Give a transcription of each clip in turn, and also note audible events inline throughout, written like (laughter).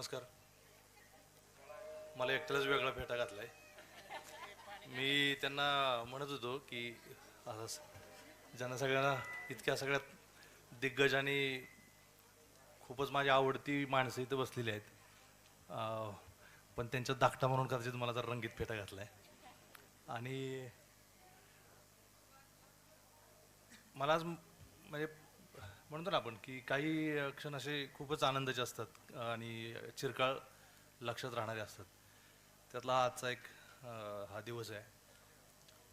नमस्कार. मला एकट्यालाच वेगळा फेटा घातलाय. मी त्यांना म्हणत होतो की ज्यांना सगळ्यांना इतक्या सगळ्यात दिग्गज आणि खूपच माझी आवडती माणसं इथं बसलेली आहेत. पण त्यांच्या धाकटा म्हणून कदाचित मला जर रंगीत फेटा घातलाय. आणि मला आज म्हणजे म्हणतो ना आपण की काही क्षण असे खूपच आनंदाचे असतात आणि चिरकाळ लक्षात राहणारे असतात. त्यातला आजचा एक हा दिवस आहे.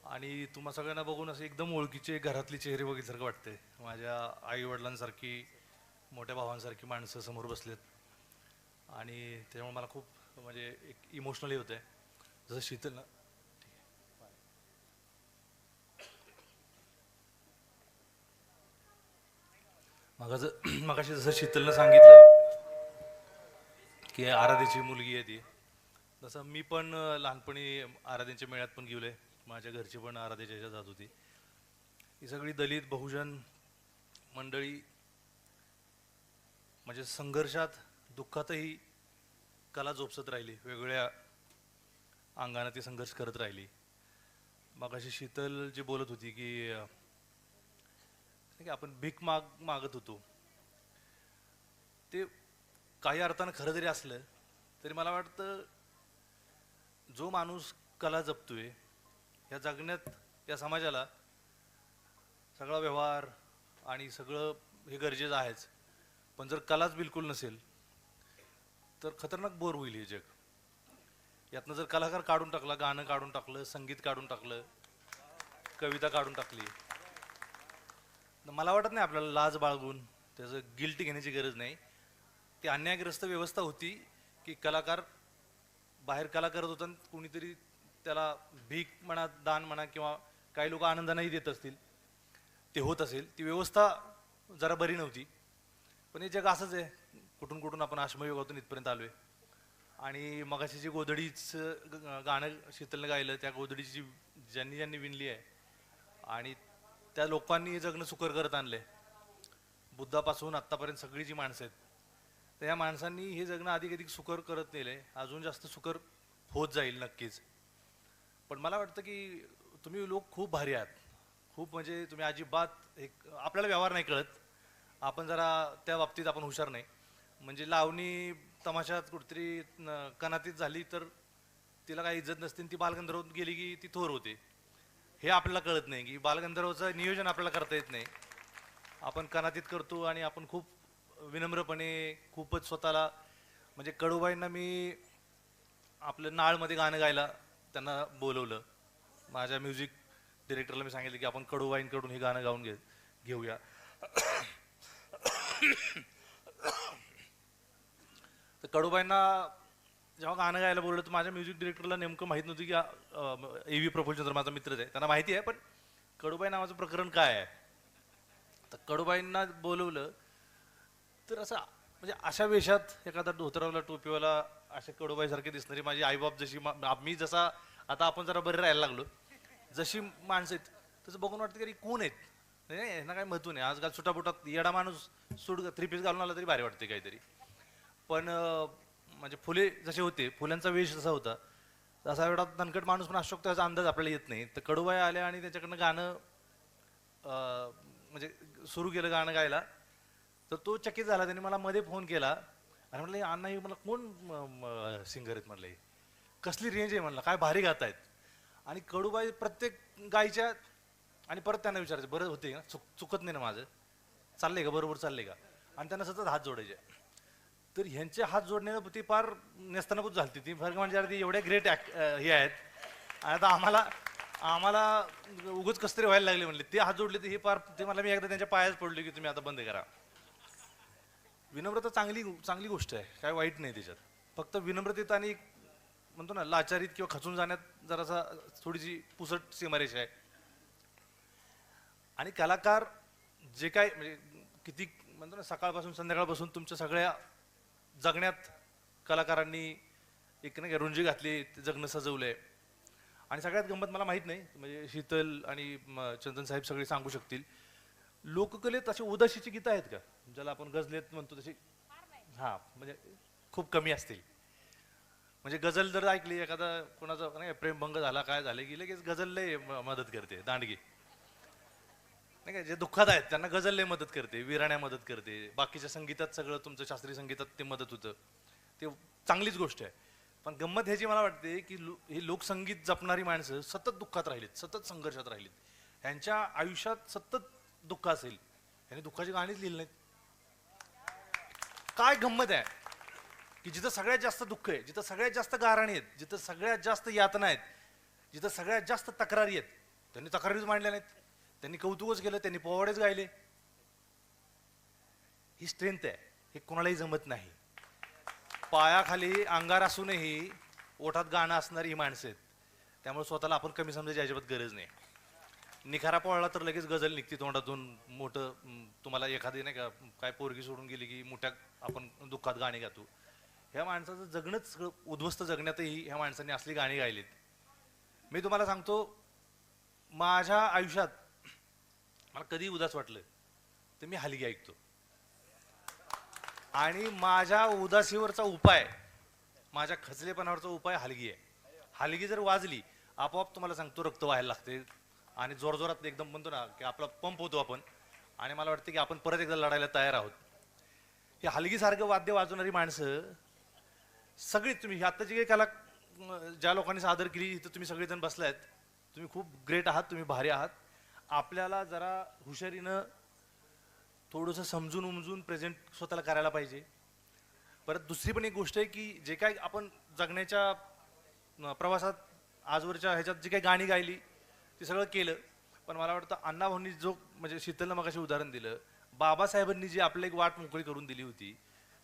आणि तुम्हा सगळ्यांना बघून असे एकदम ओळखीचे घरातले चेहरे बघितल्यासारखं वाटते माझ्या आईवडिलांसारखी मोठ्या भावांसारखी माणसं समोर बसलेत. आणि त्यामुळे मला खूप म्हणजे एक इमोशनली होते जसं शीतल मगाच (clears throat) मगाशी जसं शीतलनं सांगितलं की आराधेची मुलगी आहे ती. तसं मी पण लहानपणी आराध्यांच्या मेळ्यात पण गेलोय. माझ्या घरची पण आराध्याच्या ह्याच्यात जात होती. ही सगळी दलित बहुजन मंडळी म्हणजे संघर्षात दुःखातही कला जोपसत राहिली. वेगवेगळ्या अंगाने ती संघर्ष करत राहिली. मग अशी शीतल जी बोलत होती की की आपण भीक माग मागत होतो. ते काही अर्थानं खरं जरी असलं तरी मला वाटतं जो माणूस कला जपतोय या जगण्यात या समाजाला सगळा व्यवहार आणि सगळं हे गरजेचं आहेच. पण जर कलाच बिलकुल नसेल तर खतरनाक बोर होईल हे जग. यातनं जर कलाकार काढून टाकला गाणं काढून टाकलं संगीत काढून टाकलं कविता काढून टाकली मला वाटत नाही आपल्याला लाज बाळगून त्याचं गिल्टी घेण्याची गरज नाही. ती अन्यायग्रस्त व्यवस्था होती की कलाकार बाहेर कला करत होता आणि कुणीतरी त्याला भीक म्हणा दान म्हणा किंवा काही लोक आनंदानेही देत असतील ते होत असेल. ती व्यवस्था जरा बरी नव्हती. पण हे जग असंच आहे. कुठून कुठून आपण आश्मयुगातून इथपर्यंत आलो आहे आणि मगाशी जी गोधडीचं ग- गाणं शीतलनं गायलं त्या गोधडीची ज्यांनी ज्यांनी विणली आहे. आणि त्या लोकांनी हे जगणं सुकर करत आणलंय. बुद्धापासून आत्तापर्यंत सगळी जी माणसं आहेत तर ह्या माणसांनी हे जगणं अधिक अधिक सुकर करत नेलंय. अजून जास्त सुकर होत जाईल नक्कीच. पण मला वाटतं की तुम्ही लोक खूप भारी आहात. खूप म्हणजे तुम्ही अजिबात एक आपल्याला व्यवहार नाही कळत. आपण जरा त्या बाबतीत आपण हुशार नाही. म्हणजे लावणी तमाशात कुठतरी कनातीत झाली तर तिला काही इज्जत नसते आणि ती बालगंधर्वात गेली की ती थोर होते. हे आपल्याला कळत नाही की बालगंधर्वचं नियोजन आपल्याला करता येत नाही. आपण कनातीत करतो आणि आपण खूप विनम्रपणे खूपच स्वतःला म्हणजे कडूबाईंना मी आपलं नाळमध्ये गाणं गायला त्यांना बोलवलं. माझ्या म्युझिक डिरेक्टरला मी सांगितलं की आपण कडूबाईंकडून हे गाणं गाऊन घे घेऊया. तर कडूबाईंना जेव्हा गाणं गायला बोललो तर माझ्या म्युझिक डिरेक्टरला नेमकं माहीत नव्हतं की ए व्ही प्रफुल्लचंद्र माझा मित्रच आहे. त्यांना माहिती आहे पण कडूबाई नावाचं प्रकरण काय आहे? तर कडूबाईंना बोलवलं तर असं म्हणजे अशा वेशात एखादा धोतरावला टोपीवाला अशा कडूबाईसारखे दिसणारी माझी आईबाप जशी मी जसा आता आपण जरा बरे राहायला लागलो जशी माणसं आहेत तसं बघून वाटतं की कोण आहेत? नाही नाही, यांना काय महत्त्व नाही. आजकाल सुटापुटात येडा माणूस सूट थ्री पीस घालून आला तरी भारी वाटते काहीतरी. पण म्हणजे फुले जसे होते फुल्यांचा वेश जसा होता. तसा एवढा दणकट माणूस पण असू शकतो याचा अंदाज आपल्याला येत नाही. तर कडूबाई आल्या आणि त्याच्याकडनं गाणं म्हणजे सुरू केलं गाणं गायला. तर तो चकित झाला. त्याने मला मध्ये फोन केला. आणि म्हटलं अण्णा हे मला कोण सिंगर आहेत? म्हणलं हे? कसली रेंज आहे? म्हणलं काय भारी गात आहेत आणि कडूबाई प्रत्येक गायच्या आणि परत त्यांना विचारायचं बरं होते ना चुक चुकत नाही ना माझं? चाललंय का? बरोबर चाललंय का? आणि त्यांना सतत हात जोडायचे. तर ह्यांचे हात जोडण्यानं ती फार नेस्तानापूत झालती ती. फरक म्हणजे अरे ती एवढे ग्रेट हे आहेत. आणि आता आम्हाला आम्हाला उगच कस तरी व्हायला लागले म्हणले. ते हात जोडले ते हे फार ते मला मी एकदा त्यांच्या पायाच पडले की तुम्ही आता बंद करा. विनम्रता चांगली चांगली गोष्ट आहे. काय वाईट नाही त्याच्यात. फक्त विनम्रतेत आणि म्हणतो ना लाचारीत किंवा खचून जाण्यात जरासा थोडीशी पुसट सीमारेषा आहे. आणि कलाकार जे काय म्हणजे किती म्हणतो ना सकाळपासून संध्याकाळपासून तुमच्या सगळ्या जगण्यात कलाकारांनी एक नाही का रुंजी घातली ते जगणं सजवलंय. आणि सगळ्यात गंमत मला माहीत नाही म्हणजे शीतल आणि म, चंदन साहेब सगळे सांगू शकतील. लोककलेत अशी उदाशीची गीतं आहेत का? ज्याला आपण गजलेत म्हणतो तशी? हा म्हणजे खूप कमी असतील. म्हणजे गझल जर ऐकली एखादा कोणाचा नाही प्रेमभंग झाला काय झालं की लगेच गझल लय मदत करते दांडगी. नाही का जे दुःखात आहेत त्यांना गझल लय मदत करते विराण्या मदत करते. बाकीच्या संगीतात सगळं तुमचं शास्त्रीय संगीतात ते मदत होतं. ते चांगलीच गोष्ट आहे. पण गंमत ह्याची मला वाटते की हे लोकसंगीत जपणारी माणसं सतत दुःखात राहिलीत सतत संघर्षात राहिलीत. ह्यांच्या आयुष्यात सतत दुःख असेल. ह्यांनी दुःखाची गाणीच लिहिली नाहीत. काय गंमत आहे? की जिथं सगळ्यात जास्त दुःख आहे जिथं सगळ्यात जास्त गाराणी आहेत जिथं सगळ्यात जास्त यातना आहेत जिथं सगळ्यात जास्त तक्रारी आहेत त्यांनी तक्रारीच मांडल्या नाहीत. त्यांनी कौतुकच केलं त्यांनी पोवाडेच गायले. ही स्ट्रेंथ आहे. हे कोणालाही जमत नाही. पायाखाली अंगार असूनही ओठात गाणं असणारी ही माणसं आहेत. त्यामुळे स्वतःला आपण कमी समजायची अजिबात गरज नाही. निखारा पळला तर लगेच गजल निघते तोंडातून. मोठं तुम्हाला एखादी नाही का काय पोरगी सोडून गेली की मोठ्या आपण दुःखात गाणी गातो. ह्या माणसाचं जगणंच उद्ध्वस्त जगण्यातही ह्या माणसांनी असली गाणी गायलीत. मी तुम्हाला सांगतो माझ्या आयुष्यात मला कधी उदास वाटलं तर मी हलगी ऐकतो. आणि माझ्या उदासीवरचा उपाय माझ्या खचलेपणावरचा उपाय हलगी आहे. हलगी जर वाजली आपोआप तुम्हाला सांगतो रक्त व्हायला लागते. आणि जोरजोरात एकदम म्हणतो ना की आपला पंप होतो आपण. आणि मला वाटतं की आपण परत एकदा लढायला तयार आहोत. हे हलगीसारखं वाद्य वाजवणारी माणसं सगळी तुम्ही आत्ता जी काही कला ज्या लोकांनी सादर केली इथं तुम्ही सगळेजण बसलायत तुम्ही खूप ग्रेट आहात तुम्ही भारी आहात. आपल्याला जरा हुशारीनं थोडंसं समजून उमजून प्रेझेंट स्वतःला करायला पाहिजे. परत दुसरी पण एक गोष्ट आहे की जे काय आपण जगण्याच्या प्रवासात आजवरच्या ह्याच्यात जी काही गाणी गायली ते सगळं केलं. पण मला वाटतं अण्णाभाऊंनी जो म्हणजे शीतलनं मगाशी उदाहरण दिलं बाबासाहेबांनी जी आपल्याला एक वाट मोकळी करून दिली होती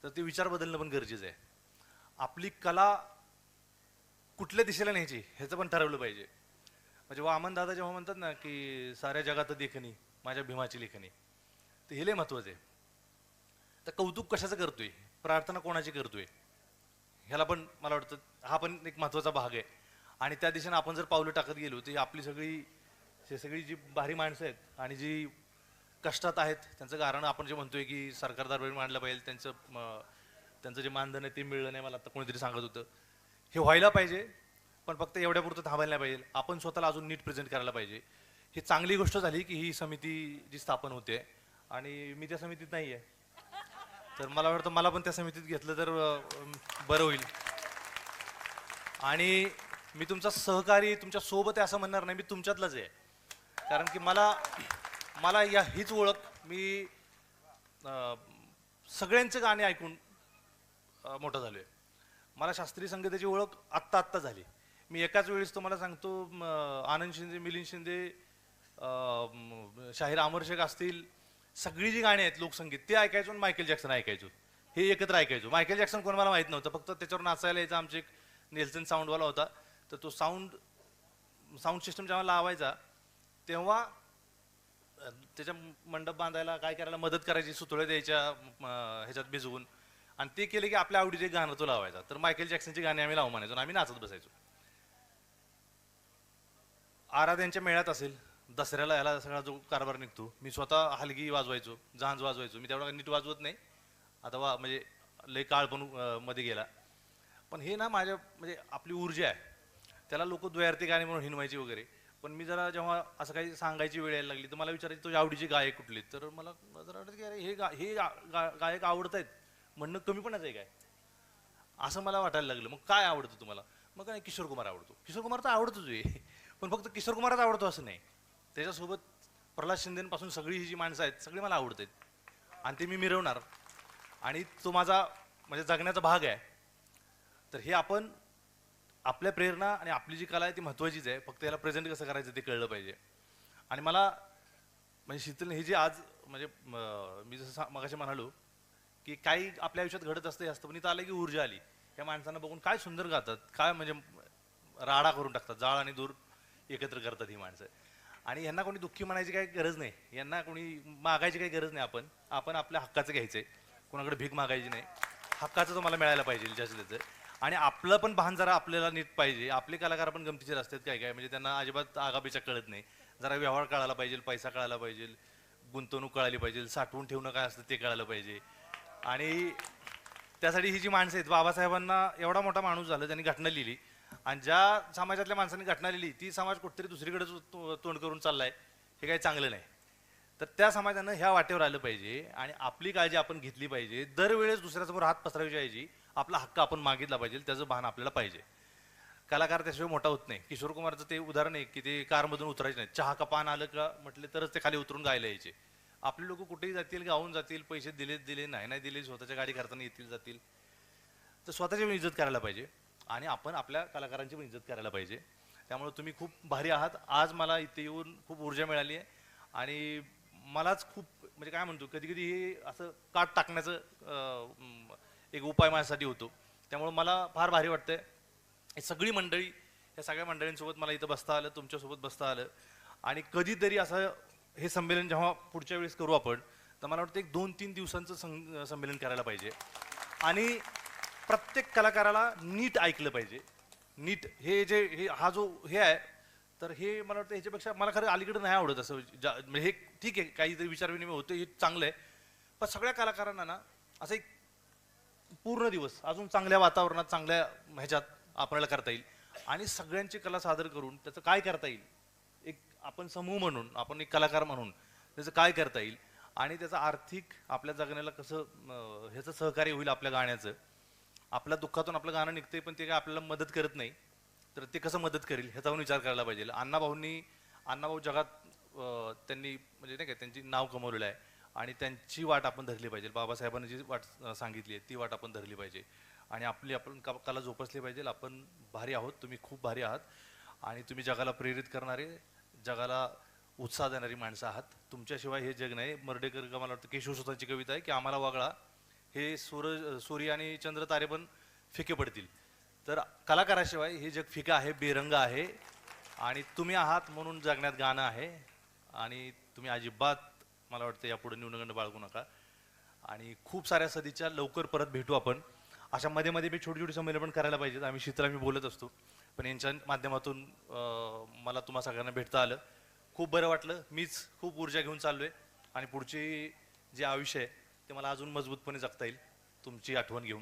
तर ते विचार बदलणं पण गरजेचं आहे. आपली कला कुठल्या दिशेला न्यायची ह्याचं पण ठरवलं पाहिजे. म्हणजे वामन दादा जेव्हा म्हणतात ना की साऱ्या जगात देखणी माझ्या भीमाची लेखणी तर हे लय महत्वाचं आहे. तर कौतुक कशाचं करतोय? प्रार्थना कोणाची करतोय? ह्याला पण मला वाटतं हा पण एक महत्त्वाचा भाग आहे. आणि त्या दिशेने आपण जर पावलं टाकत गेलो तर ही आपली सगळी हे सगळी जी भारी माणसं आहेत आणि जी कष्टात आहेत त्यांचं कारण आपण जे म्हणतोय की सरकार दरबारी मांडलं पाहिजे त्यांचं त्यांचं जे मानधन आहे ते मिळलं नाही मला आता कोणीतरी सांगत होतं. हे व्हायला पाहिजे पण फक्त एवढ्यापुरतं थांबायला नाही पाहिजे. आपण स्वतःला अजून नीट प्रेझेंट करायला पाहिजे. ही चांगली गोष्ट झाली की ही समिती जी स्थापन होते. आणि मी त्या समितीत नाही आहे तर मला वाटतं मला पण त्या समितीत घेतलं तर बरं होईल. आणि मी तुमचा सहकारी तुमच्यासोबत आहे असं म्हणणार नाही मी तुमच्यातलाच आहे. कारण की मला मला या हीच ओळख मी सगळ्यांचं सगळ्यांचे गाणे ऐकून मोठं झालो आहे मला शास्त्रीय संगीताची ओळख आत्ता आत्ता झाली. मी एकाच वेळेस तुम्हाला सांगतो आनंद शिंदे मिलिंद शिंदे शाहीर अमर शेख असतील सगळी जी गाणी आहेत लोकसंगीत ते ऐकायचो आणि मायकेल जॅक्सन ऐकायचो. हे एकत्र ऐकायचो. मायकेल जॅक्सन कोण मला माहीत नव्हतं फक्त त्याच्यावर नाचायला यायचा आमचे एक नेल्सन साऊंडवाला होता. तर तो साऊंड साऊंड सिस्टम जेव्हा लावायचा तेव्हा त्याच्या मंडप बांधायला काय करायला मदत करायची सुतळे द्यायच्या ह्याच्यात भिजवून. आणि ते केले की आपल्या आवडीचे गाणं तो लावायचा. तर मायकेल जॅक्सनची गाणी आम्ही लावू म्हणायचो आणि आम्ही नाचत बसायचो. आराध्यांच्या मेळ्यात असेल दसऱ्याला याला सगळा जो कारभार निघतो मी स्वतः हलगी वाजवायचो जहाज वाजवायचो मी तेवढा नीट वाजवत नाही आता वा म्हणजे लय काळ पण मध्ये गेला. पण हे ना माझ्या म्हणजे आपली ऊर्जा आहे. त्याला लोक द्वयार्थी गाणी म्हणून हिनवायची वगैरे. पण मी जरा जेव्हा असं काही सांगायची वेळ यायला लागली तर मला विचारायची तुझ्या आवडीची गायक कुठली तर मला जरा वाटत की अरे हे गा हे गा- गायक आवडत आहेत म्हणणं कमीपणाचं आहे काय? असं मला वाटायला लागलं. मग काय आवडतं तुम्हाला? मग काय किशोर कुमार आवडतो. किशोर कुमार तर आवडतोच आहे. पण फक्त किशोर कुमारच आवडतो असं नाही. त्याच्यासोबत प्रल्हाद शिंदेपासून सगळी ही जी माणसं आहेत सगळी मला आवडतात. आणि ते मी मिरवणार. आणि तो माझा म्हणजे जगण्याचा भाग आहे. तर हे आपण आपल्या प्रेरणा आणि आपली जी कला आहे ती महत्त्वाचीच आहे. फक्त याला प्रेझेंट कसं करायचं ते कळलं पाहिजे. आणि मला म्हणजे शीतल हे जे आज म्हणजे मी जसं मगाशी म्हणालो की काही आपल्या आयुष्यात घडत असते असतं पण इथं आलं की ऊर्जा आली. या माणसांना बघून काय सुंदर गातात काय म्हणजे राडा करून टाकतात जाळ आणि दूर एकत्र करतात ही माणसं. आणि यांना कोणी दुःखी म्हणायची काही गरज नाही. यांना कोणी मागायची काही गरज नाही आपण. आपण आपल्या हक्काचं घ्यायचं आहे कोणाकडे भीक मागायची नाही. हक्काचं तुम्हाला मिळायला पाहिजे ज्याचं त्याचं आणि आपलं पण भान जरा आपल्याला नीट पाहिजे. आपले कलाकार पण गमतीचे असतात काय काय म्हणजे त्यांना अजिबात आगापिचा कळत नाही. जरा व्यवहार कळायला पाहिजे पैसा कळायला पाहिजे गुंतवणूक कळाली पाहिजे साठवून ठेवणं काय असतं ते कळायला पाहिजे. आणि त्यासाठी ही जी माणसं आहेत बाबासाहेबांना एवढा मोठा माणूस झाला त्यांनी घटना लिहिली. आणि ज्या समाजातल्या माणसांनी घटना लिहिली ती समाज कुठेतरी दुसरीकडे तोंड करून चाललाय. हे काही चांगलं नाही. तर त्या समाजानं ह्या वाटेवर आलं पाहिजे आणि आपली काळजी आपण घेतली पाहिजे. दरवेळेस दुसऱ्यासमोर हात पसरायची पाहिजे आपला हक्क आपण मागितला पाहिजे त्याचं भान आपल्याला पाहिजे. कलाकार त्याशिवाय मोठा होत नाही. किशोर कुमारचं ते उदाहरण आहे की ते कारमधून उतरायचे नाही चहा का पान आलं का म्हटले तरच ते खाली उतरून गायला यायचे. आपले लोक कुठेही जातील गाऊन जातील पैसे दिले दिले नाही नाही दिले स्वतःच्या गाडी करताना येतील जातील. तर स्वतःची इज्जत करायला पाहिजे. आणि आपण आपल्या कलाकारांची पण इज्जत करायला पाहिजे. त्यामुळे तुम्ही खूप भारी आहात. आज मला इथे येऊन खूप ऊर्जा मिळाली आहे. आणि मलाच खूप म्हणजे काय म्हणतो कधी कधी हे असं काट टाकण्याचं अं, एक उपाय माझ्यासाठी होतो. त्यामुळे मला फार भारी वाटतंय. हे सगळी मंडळी या सगळ्या मंडळींसोबत मला इथं बसता आलं तुमच्यासोबत बसता आलं. आणि कधीतरी असं हे संमेलन जेव्हा पुढच्या वेळेस करू आपण तर मला वाटतं एक दोन तीन दिवसांचं सं संमेलन करायला पाहिजे. आणि प्रत्येक कलाकाराला नीट ऐकलं पाहिजे. नीट हे जे हे हा जो हे आहे तर हे मला वाटतं ह्याच्यापेक्षा मला खरं अलीकडे नाही आवडत असं ज्या- म्हणजे हे ठीक आहे काहीतरी विचारविनिमय होतं हे चांगलं आहे. पण सगळ्या कलाकारांना ना असं एक पूर्ण दिवस अजून चांगल्या वातावरणात चांगल्या ह्याच्यात आपल्याला करता येईल. आणि सगळ्यांची कला सादर करून त्याचं काय करता येईल? एक आपण समूह म्हणून आपण एक कलाकार म्हणून त्याचं काय करता येईल? आणि त्याचं आर्थिक आपल्या जगण्याला कसं ह्याचं सहकार्य होईल आपल्या गाण्याचं? आपल्या दुःखातून आपलं गाणं निघतंय पण ते काय आपल्याला मदत करत नाही. तर ते कसं मदत करेल ह्याचा विचार करायला पाहिजे. अण्णाभाऊंनी अण्णाभाऊ जगात त्यांनी म्हणजे नाही का त्यांची नाव कमवलेलं आहे. आणि त्यांची वाट आपण धरली पाहिजे. बाबासाहेबांनी जी वाट सांगितली आहे ती वाट आपण धरली पाहिजे. आणि आपली आपण कला जोपासली पाहिजे. आपण भारी आहोत तुम्ही खूप भारी आहात. आणि तुम्ही जगाला प्रेरित करणारे जगाला उत्साह देणारी माणसं आहात. तुमच्याशिवाय हे जग नाही. मर्डेकर का मला वाटतं केशव स्वतःची कविता आहे की आम्हाला वगळा. हे सूरज सूर्य आणि चंद्र तारे पण फिके पडतील. तर कलाकाराशिवाय हे जग फिकं आहे बेरंग आहे. आणि तुम्ही आहात म्हणून जगण्यात गाणं आहे. आणि तुम्ही अजिबात मला वाटतं यापुढे न्यूनगंड बाळगू नका. आणि खूप साऱ्या सदीच्या लवकर परत भेटू आपण. अशा मध्ये मध्ये मी छोटी छोटी संमेलन पण करायला पाहिजेत. आम्ही शीतला मी बोलत असतो. पण यांच्या माध्यमातून मला तुम्हा सगळ्यांना भेटता आलं. खूप बरं वाटलं. मीच खूप ऊर्जा घेऊन चाललो आहे आणि पुढची जे आयुष्य आहे ते मला अजून मजबूतपणे जगता येईल तुमची आठवण घेऊन.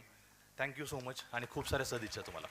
थँक्यू सो मच आणि खूप साऱ्या सदिच्छा तुम्हाला.